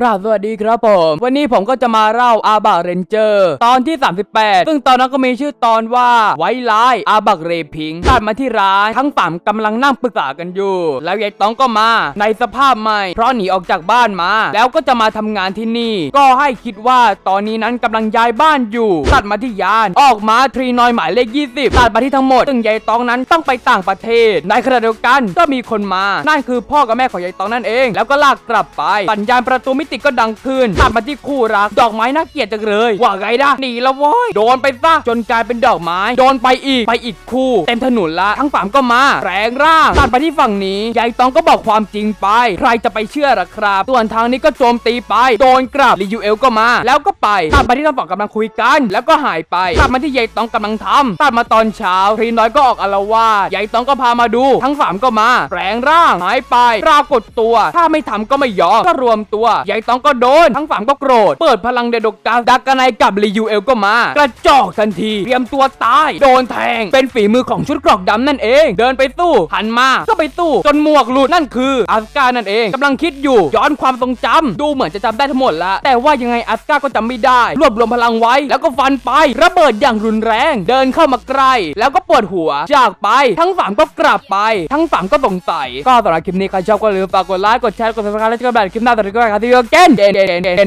กราบสวัสดีครับผม วันนี้ผมก็จะมาเล่าอาบักเรนเจอร์ตอนที่ 38 ซึ่งตอนนั้นก็มีชื่อตอนว่าไว้ร้ายอาบักเรพิงตัดมาที่ร้านทั้งฝั่งกำลังนั่งปรึกษากันอยู่ แล้วยายต้องก็มาในสภาพใหม่ เพราะหนีออกจากบ้านมา แล้วก็จะมาทำงานที่นี่ ก็ให้คิดว่าตอนนี้นั้นกำลังย้ายบ้านอยู่ ตัดมาที่ยานออกมาทรีนอยหมายเลข 20 ตัดมาที่ทั้งหมด ซึ่งยายตองนั้นต้องไปต่างประเทศ ในขณะเดียวกันก็มีคนมา นั่นคือพ่อกับแม่ของยายตองนั่นเอง แล้วก็ลากกลับไปสัญญาณประตูมิติก็ดังขึ้นตัดมาที่คู่รัก ดอกไม้น่าเกลียดจังเลย ว่าไงนะหนีล้วโว้ยโดนไปซะจนกลายเป็นดอกไม้ โดนไปอีกไปอีกคู่ เต็มถนนละทั้งสามก็มาแรงร่างตัดไปที่ฝั่งนี้ยายตองก็บอกความจริงไป ใครจะไปเชื่อล่ะครับส่วนทางนี้ก็โจมตีไป โดนกลับลียูเอลก็มา แล้วก็ไปตัดไปที่ทางฝั่งกำลังคุยกัน แล้วก็หายไปตัดมาที่ยายตองกำลังทำตัดมาตอนเช้าพรีน้อยก็ออกอาละวาดยายตองก็พามาดู ทั้งสามก็มาแปลงร่างหายไปปรากฏตัว ถ้าไม่ทำก็ไม่ยอมก็รวมตัวยายตองก็โดน ทั้งสามก็โกรธ เปิดพลังเดโดกาดักกันไนกับลียูเอลก็มา กระจอกทันที เตรียมตัวตาย โดนแทง เป็นฝีมือของชุดเกรอกดำนั่นเอง เดินไปสู้ หันมาก็ไปสู้ จนหมวกหลุดนั่นคืออาสกานั่นเองกำลังคิดอยู่ ย้อนความทรงจำดูเหมือนจะจำได้ทั้งหมดละ แต่ว่ายังไงอาสกาก็จำไม่ได้ รวบรวมพลังไว้ แล้วก็ฟันไประเบิดอย่างรุนแรง เดินเข้ามาใกล้ แล้วก็ปวดหัว จากไป ทั้งสามก็กลับไป ทั้งสามก็สงสัย ก็สำหรับคลิปนี้ใครชอบก็ลืมฝากกดไลค์ กดแชร์ กดซับสไครต์และกดกระดิ่งคลิปหน้าต่อไปก็ไปครับที่เกนเดนเดนเดนเดน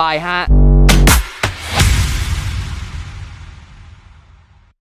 บายฮะ